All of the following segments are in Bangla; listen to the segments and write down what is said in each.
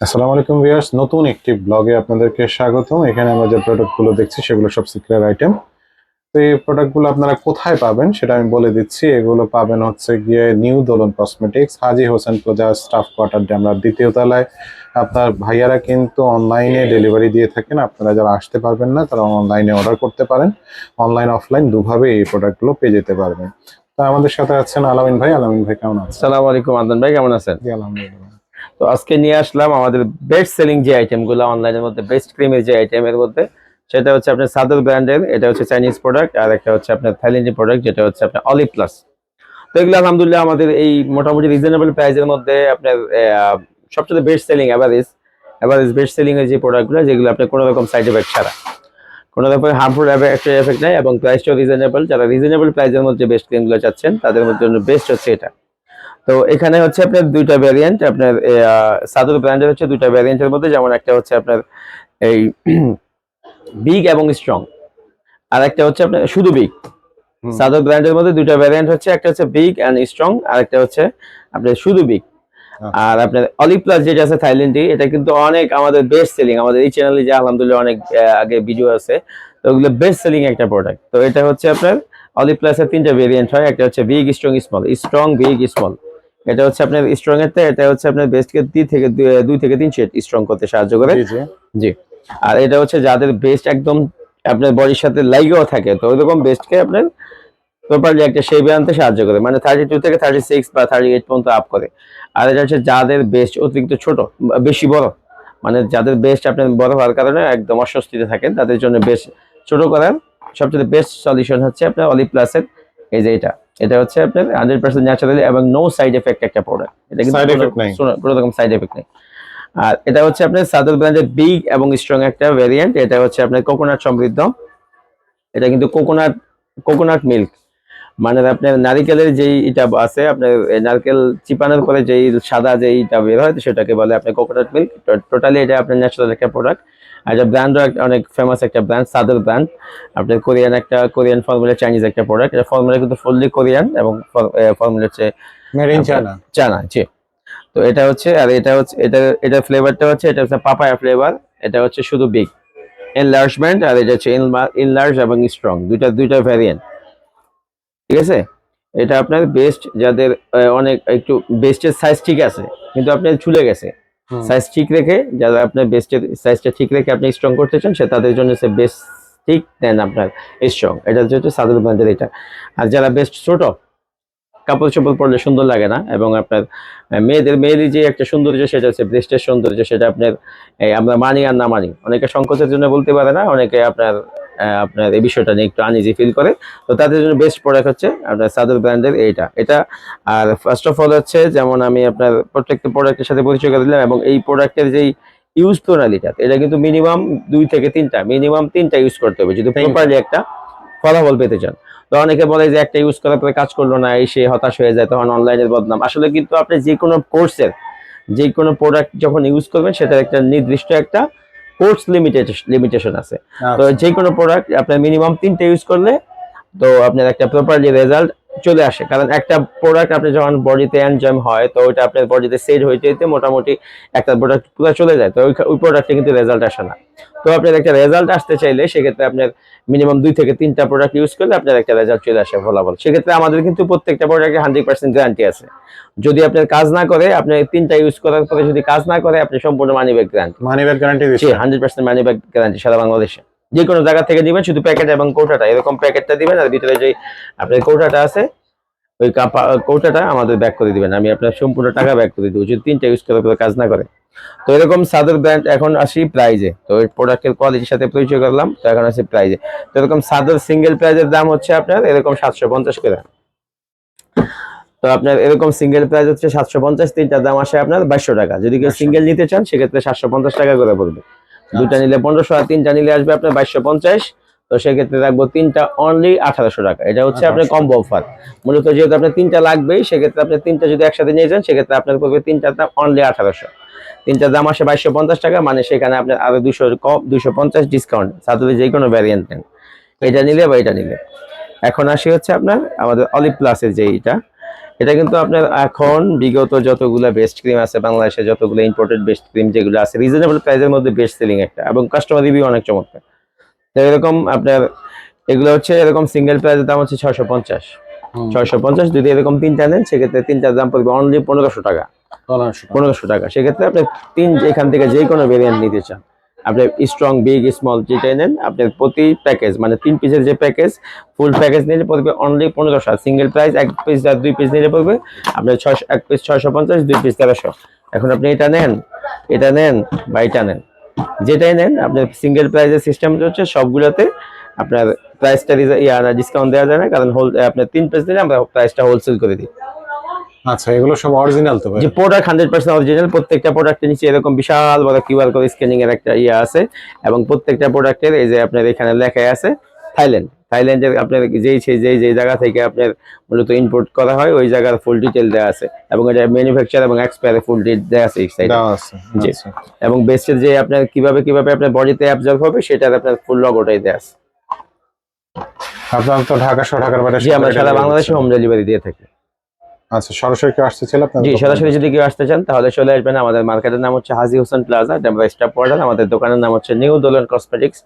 আসসালামু আলাইকুম ভিউয়ার্স নতুন একটি ব্লগে আপনাদেরকে স্বাগতম। এখানে আমরা যে প্রোডাক্টগুলো দেখছি সেগুলো সব সিক্রেট আইটেম তো এই প্রোডাক্টগুলো আপনারা কোথায় পাবেন সেটা আমি বলে দিচ্ছি। এগুলো পাবেন হচ্ছে গিয়ে new Dolon cosmetics Haji Hossain plaza staff quarter আমরা দ্বিতীয় তলায় আপনার ভাইয়ারা কিন্তু অনলাইনে ডেলিভারি দিয়ে থাকেন। আপনারা যারা আসতে পারবেন না তারা অনলাইনে অর্ডার করতে পারেন। অনলাইন অফলাইন দুভাবে এই প্রোডাক্টগুলো পেয়ে যেতে পারবেন। তো আমাদের সাথে আছেন আলামিন ভাই। আলামিন ভাই কেমন আছেন? আসসালামু আলাইকুম আদনান ভাই কেমন আছেন? জি, আলহামদুলিল্লাহ। তো আজকে নিয়ে আসলাম আমাদের বেস্ট সেলিং যে আইটেমগুলো অনলাইনের মধ্যে বেস্ট ক্রিমের যে আইটেমের মধ্যে, সেটা হচ্ছে আপনার সাদর ব্র্যান্ডের এটা হচ্ছে চাইনিজ প্রোডাক্ট আর একটা হচ্ছে আপনার থাইল্যান্ডি প্রোডাক্ট যেটা হচ্ছে আপনার অলিভ প্লাস তো এগুলো আলহামদুলিল্লাহ আমাদের এই মোটামুটি রিজনেবল প্রাইসের মধ্যে আপনার সবচেয়ে best selling average average best selling এর যে প্রোডাক্টগুলো যেগুলো আপনার কোনো রকম সাইড এফেক্ট ছাড়া। কোনো রকম হার্মফুল এফেক্ট নাই, এবং প্রাইসটাও রিজনেবল যারা রিজনেবল প্রাইসের মধ্যে বেস্ট ক্রিমগুলো চাচ্ছেন, তাদের মধ্যে বেস্ট হচ্ছে এটা। তো এখানে হচ্ছে আপনার দুইটা ভ্যারিয়েন্ট আপনার সাদুর ব্র্যান্ডের হচ্ছে দুইটা ভ্যারিয়েন্টের মধ্যে যেমন একটা হচ্ছে আপনার এই বিগ এবং স্ট্রং আর একটা হচ্ছে আপনার শুধু বিগ। সাদুর ব্র্যান্ডের মধ্যে দুইটা ভ্যারিয়েন্ট হচ্ছে একটা হচ্ছে বিগ অ্যান্ড স্ট্রং আর একটা হচ্ছে আপনার শুধু বিগ আচ্ছা। আর আপনার অলিভ প্লাস যেটা আছে থাইল্যান্ডি এটা কিন্তু অনেক আমাদের বেস্ট সেলিং আমাদের এই চ্যানেলে যে আলহামদুলিল্লাহ অনেক আগে ভিডিও আছে তো ওগুলো বেস্ট সেলিং একটা প্রোডাক্ট তো এটা হচ্ছে আপনার অলিভ প্লাসের তিনটা ভেরিয়েন্ট হয় একটা হচ্ছে big strong small strong big small এটা হচ্ছে আপনার স্ট্রং এর এটা হচ্ছে আপনার বেস্টকে দুই থেকে দুই- থেকে তিন শেড স্ট্রং করতে সাহায্য করে। জি আর এটা হচ্ছে যাদের বেস্ট একদম আপনার বডির সাথে লাইগেও থাকে তো ওইরকম বেস্টকে আপনার প্রপারলি একটা শেপে আনতে সাহায্য করে। মানে থার্টি টু থেকে থার্টি সিক্স বা থার্টি এইট পর্যন্ত আপ করে। আর এটা হচ্ছে যাদের বেস্ট অতিরিক্ত ছোট বেশি বড়। মানে যাদের বেস্ট আপনার বড় হওয়ার কারণে একদম অস্বস্তিতে থাকেন তাদের জন্য বেস্ট ছোট করার সবচেয়ে বেস্ট সলিউশন হচ্ছে আপনার অলি প্লাসের এই যে এটা। এটা হচ্ছে আপনার হান্ড্রেড পার্সেন্ট ন্যাচারালি এবং নো সাইড এফেক্ট একটা প্রোডাক্ট এটা কিন্তু কোনো- রকম সাইড এফেক্ট নেই। আর এটা হচ্ছে আপনার সাদর ব্র্যান্ডের বিগ এবং স্ট্রং একটা ভেরিয়েন্ট এটা হচ্ছে আপনার কোকোনাট সমৃদ্ধ। এটা কিন্তু কোকোনাট কোকোনাট মিল্ক মানে আপনার নারিকেলের যেই এটা আছে আপনার নারকেল চিপানোর পরে যেই সাদা যেইটা বের হয় সেটাকে বলে আপনার কোকোনাট মিল্ক টোটালি এটা আপনার ন্যাচারাল একটা প্রোডাক্ট এটা ব্র্যান্ডও অনেক ফেমাস একটা ব্র্যান্ড সাদর ব্র্যান্ড আপনার কোরিয়ান একটা কোরিয়ান ফর্মুলা চাইনিজ একটা প্রোডাক্ট এটা ফর্মুলা কিন্তু ফুললি কোরিয়ান এবং ফর্মুলা হচ্ছে মেড ইন চায়না চানা জি। তো এটা হচ্ছে আর এটা হচ্ছে এটা এটা ফ্লেভারটা হচ্ছে এটা হচ্ছে পাপায়া ফ্লেভার এটা হচ্ছে শুধু বিগ এনলার্জমেন্ট আর এটা হচ্ছে ইনলার্জ এবং স্ট্রং দুইটা দুইটা ভ্যারিয়েন্ট ঠিক আছে? এটা আপনার বেস্ট যাদের অনেক একটু বেস্টের সাইজ ঠিক আছে কিন্তু আপনার ঝুলে গেছে। সাইজ ঠিক রেখে, যারা আপনার বেস্টের সাইজটা ঠিক রেখে আপনি স্ট্রং করতে চান, সে তাদের জন্য সে বেস্ট ঠিক দেন আপনার স্ট্রং এটা হচ্ছে সাদুর ব্র্যান্ডের এটা। আর যারা বেস্ট ছোট কাপড় চোপড় পরলে সুন্দর লাগে না, এবং আপনার মেয়েদের মেয়েদের যে একটা সৌন্দর্য, সেটা হচ্ছে ব্রেস্টের সৌন্দর্য, সেটা আপনার আমরা মানি আর না মানি অনেকে সংকোচের জন্য বলতে পারে না, অনেকে আপনার আপনার এই বিষয়টা নিয়ে একটু আনইজি ফিল করে। তো তাদের জন্য বেস্ট প্রোডাক্ট হচ্ছে আপনার সাদর ব্র্যান্ডের এইটা। এটা আর ফার্স্ট অফ অল হচ্ছে যেমন আমি আপনার প্রত্যেকটা প্রোডাক্টের সাথে পরিচয় করে দিলাম এবং এই প্রোডাক্টের যেই ইউজ প্রণালীটা এটা কিন্তু মিনিমাম দুই থেকে তিনটা মিনিমাম তিনটা ইউজ করতে হবে। যদি। প্রপারলি একটা ফলাফল পেতে চান। তো অনেকে বলে যে একটা ইউজ করার পরে কাজ করল না এই সে হতাশ হয়ে যায় তখন অনলাইনের বদনাম। আসলে কিন্তু আপনি যে কোনো কোর্সের যে কোনো প্রোডাক্ট যখন ইউজ করবেন সেটার একটা নির্দিষ্ট একটা কোর্স লিমিটেশন আছে তো। যে কোনো প্রোডাক্ট আপনার মিনিমাম তিনটে ইউজ করলে তো আপনার একটা প্রপারলি রেজাল্ট চলে আসে। কারণ একটা প্রোডাক্ট আপনি যখন বডিতে এনজয় হয় তো ওইটা আপনার বডিতে সেট হইতে হইতে মোটামুটি একটা প্রোডাক্ট পুরো চলে যায় তো ওই প্রোডাক্টে কিন্তু রেজাল্ট আসে না। তো আপনার একটা রেজাল্ট আসতে চাইলে সেক্ষেত্রে আপনার মিনিমাম দুই থেকে তিনটা প্রোডাক্ট ইউজ করলে আপনার একটা রেজাল্ট চলে আসে ফলাফল সেক্ষেত্রে আমাদের কিন্তু প্রত্যেকটা প্রোডাক্টে হান্ড্রেড পার্সেন্ট গ্যারান্টি আছে। যদি আপনার কাজ না করে আপনি তিনটা ইউজ করার পরে যদি কাজ না করে আপনি সম্পূর্ণ money back guarantee money back guarantee hundred percent money back guarantee সারা বাংলাদেশে। যে কোনো জায়গা থেকে দিবেন শুধু প্যাকেট এবং কৌটাটা। এরকম প্যাকেটটা দিবেন আর ভিতরে যে আপনার কৌটাটা আছে ওই কৌটাটা আমাদের ব্যাক করে দিবেন। আমি আপনার সম্পূর্ণ টাকা ব্যাক করে দিব যদি তিনটা ইউজ করে কাজ না করে। তো এরকম সাদর ব্র্যান্ড এখন আসি প্রাইজে তো এই প্রোডাক্টের কোয়ালিটির সাথে পরিচয় করলাম তো এখন আসি প্রাইজে তো এরকম সাদর সিঙ্গেল প্রাইজের দাম হচ্ছে আপনার এরকম সাতশো পঞ্চাশ করে। তো আপনার এরকম সিঙ্গেল প্রাইস হচ্ছে সাতশো পঞ্চাশ তিনটার দাম আসে আপনার বাইশশো টাকা। যদি কেউ সিঙ্গেল নিতে চান সেক্ষেত্রে সাতশো পঞ্চাশ টাকা করে পড়বে। দুটা নিলে পনেরোশো আর তিনটা নিলে আসবে আপনার বাইশশো পঞ্চাশ। তো সেক্ষেত্রে রাখব তিনটা অনলি আঠারোশো টাকা। এটা হচ্ছে আপনার কম্বো অফার মূলত যেহেতু আপনার তিনটা লাগবেই সেক্ষেত্রে আপনি তিনটা যদি একসাথে নিয়ে যান সেক্ষেত্রে আপনার পড়বে তিনটার দাম অনলি আঠারোশো। তিনটার দাম আসে বাইশশো পঞ্চাশ টাকা মানে সেখানে আপনার আরও দুশো কম দুশো পঞ্চাশ ডিসকাউন্ট সাথে যে কোনো ভ্যারিয়েন্ট নেন। এটা নিলে বা এটা নিলে। এখন আসি হচ্ছে আপনার আমাদের অলিভ প্লাসের যে এটা। এটা কিন্তু আপনার এখন বিগত যতগুলা বেস্ট ক্রিম আছে বাংলাদেশে যতগুলো ইম্পোর্টেড বেস্ট ক্রিম যেগুলো আছে রিজনেবল প্রাইসের মধ্যে বেস্ট সেলিং একটা এবং কাস্টমার রিভিউ অনেক চমৎকার। তো এরকম আপনার এগুলো হচ্ছে এরকম সিঙ্গেল প্রাইসের দাম হচ্ছে ছয়শো পঞ্চাশ। ছয়শো পঞ্চাশ যদি এরকম তিনটা নেন সেক্ষেত্রে তিনটার দাম পড়বে অনলি পনেরোশো টাকা। পনেরোশো টাকা। সেক্ষেত্রে আপনি তিন এখান থেকে যে কোনো ভেরিয়েন্ট নিতে চান। আপনি স্ট্রং বিগ স্মল যেটাই নেন আপনার প্রতি প্যাকেজ মানে তিন পিসের যে প্যাকেজ ফুল প্যাকেজ নিলে পড়বে অনলি পনেরোশো সিঙ্গেল প্রাইস এক পিস আর দুই পিস নিলে পড়বে আপনার ছয়শো, এক পিস ছয়শো পঞ্চাশ, দুই পিস তেরোশো। এখন আপনি এটা নেন এটা নেন বা এটা নেন। যেটাই নেন, আপনার সিঙ্গেল প্রাইসের সিস্টেম হচ্ছে সবগুলোতে আপনার প্রাইসটা ডিসকাউন্ট দেওয়া যায় না, কারণ হোল আপনার তিন পিস নিলে আমরা প্রাইসটা হোলসেল করে দিই। আচ্ছা এগুলো সব অরিজিনাল তো যে প্রোডাক্ট হান্ড্রেড পার্সেন্ট অরিজিনাল প্রত্যেকটা প্রোডাক্টের নিচে এরকম বিশাল বড় কিউআর কোড স্ক্যানিং এর একটা ইয়ে আছে এবং প্রত্যেকটা প্রোডাক্টের এই যে আপনার এখানে লেখা আছে থাইল্যান্ড থাইল্যান্ডের আপনার যেই সেই যেই যেই জায়গা থেকে আপনার মূলত ইম্পোর্ট করা হয় ওই জায়গার ফুল ডিটেল দেওয়া আছে এবং এটা ম্যানুফ্যাকচার এবং এক্সপায়ার ফুল ডিটেল দেওয়া আছে এই সাইডে। আচ্ছা। এবং বেস্টের যে আপনার কীভাবে কীভাবে আপনার বডিতে অ্যাবজর্ব হবে সেটার আপনার ফুল লগোটাই দেওয়া আছে। আপনার তো ঢাকা সহ ঢাকার বাইরে আমরা সারা বাংলাদেশে হোম ডেলিভারি দিয়ে থাকি। আচ্ছা সরাসরি কেউ আসতে চাইলে জি সরাসরি যদি কেউ আসতে চান তাহলে চলে আসবেন। আমাদের মার্কেটের নাম হচ্ছে Haji Hossain plaza Demra staff quarter আমাদের দোকানের নাম হচ্ছে নিউ দোলন কসমেটিক্স।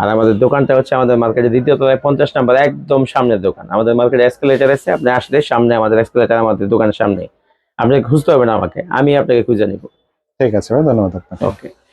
আর আমাদের দোকানটা হচ্ছে আমাদের মার্কেটের দ্বিতীয় তলায় পঞ্চাশ নাম্বার একদম সামনের দোকান। আমাদের মার্কেটে এসকেলেটার আছে আপনি আসলে সামনে আমাদের এসকেলেটার আমাদের দোকানের সামনে আপনি খুঁজতে হবে না আমাকে আমি আপনাকে খুঁজে নিব। ঠিক আছে ভাই ধন্যবাদ আপনাকে। ওকে